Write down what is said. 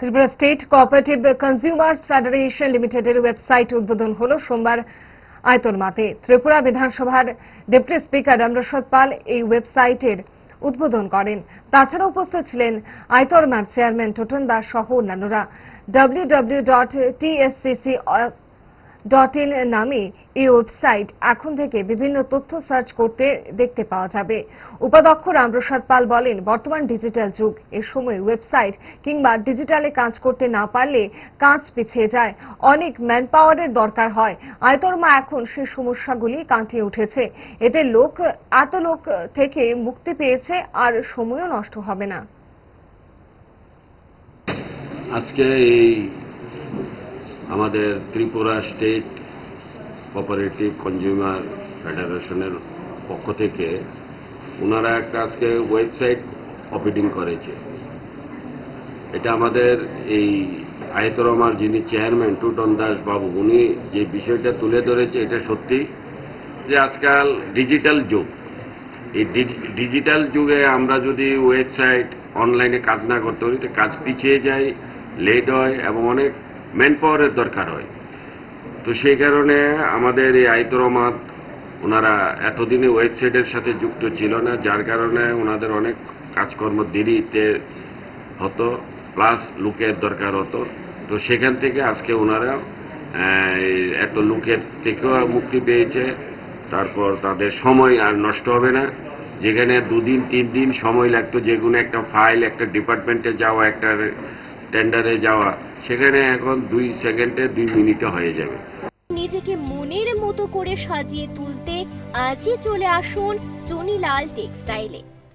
Tripura state cooperative consumers federation লিমিটেডের website উদ্বোধন হলো সোমবার আয়তনমাতে ত্রিপুরা বিধানসভার ডেপুটি স্পিকার রামপ্রসাদ পাল এই ওয়েবসাইটের উদ্বোধন করেন। তাছাড়া উপস্থিত ছিলেন আয়তরমার চেয়ারম্যান টোটন দাস সহ অন্যান্যরা। W W dot TSCC dot in নামে এই ওয়েবসাইট এখন থেকে বিভিন্ন তথ্য সার্চ করতে দেখতে পাওয়া যাবে। উপাধ্যক্ষ রামপ্রসাদ পাল বলেন, বর্তমান ডিজিটাল যুগ, এ সময় ওয়েবসাইট কিংবা ডিজিটালে কাজ করতে না পারলে কাজ পিছিয়ে যায়। অনেক ম্যান পাওয়ারের দরকার হয়। আয়তরমা এখন সেই সমস্যাগুলি কাটিয়ে উঠেছে। এতে লোক এত লোক থেকে মুক্তি পেয়েছে আর সময়ও নষ্ট হবে না। আজকে এই আমাদের ত্রিপুরা স্টেট কোঅপারেটিভ কনজিউমার ফেডারেশনের পক্ষ থেকে ওনারা একটা আজকে ওয়েবসাইট অপারেটিং করেছে। এটা আমাদের এই আয়তরমার যিনি চেয়ারম্যান টুটন দাস বাবু, উনি যে বিষয়টা তুলে ধরেছে এটা সত্যি যে আজকাল ডিজিটাল যুগ। এই ডিজিটাল যুগে আমরা যদি ওয়েবসাইট অনলাইনে কাজ না করতে পারি কাজ পিছিয়ে যায় লেট হয় এবং অনেক ম্যান পাওয়ারের দরকার হয়। তো সেই কারণে আমাদের এই আয়তরমাত ওনারা এতদিনে ওয়েবসাইটের সাথে যুক্ত ছিল না, যার কারণে ওনাদের অনেক কাজকর্ম দেরিতে হতো, প্লাস লুকের দরকার হতো। তো সেখান থেকে আজকে ওনারা এত লুকের থেকেও মুক্তি পেয়েছে। তারপর তাদের সময় আর নষ্ট হবে না। যেখানে দুদিন তিন দিন সময় লাগতো, যে কোনো একটা ফাইল, একটা ডিপার্টমেন্টে যাওয়া, একটা টেন্ডারে যাওয়া সেখানে এখন দুই সেকেন্ডে দুই মিনিটে হয়ে যাবে। নিজেকে মনের মতো করে সাজিয়ে তুলতে আজই চলে আসুন চনিলাল টেক্সটাইলে।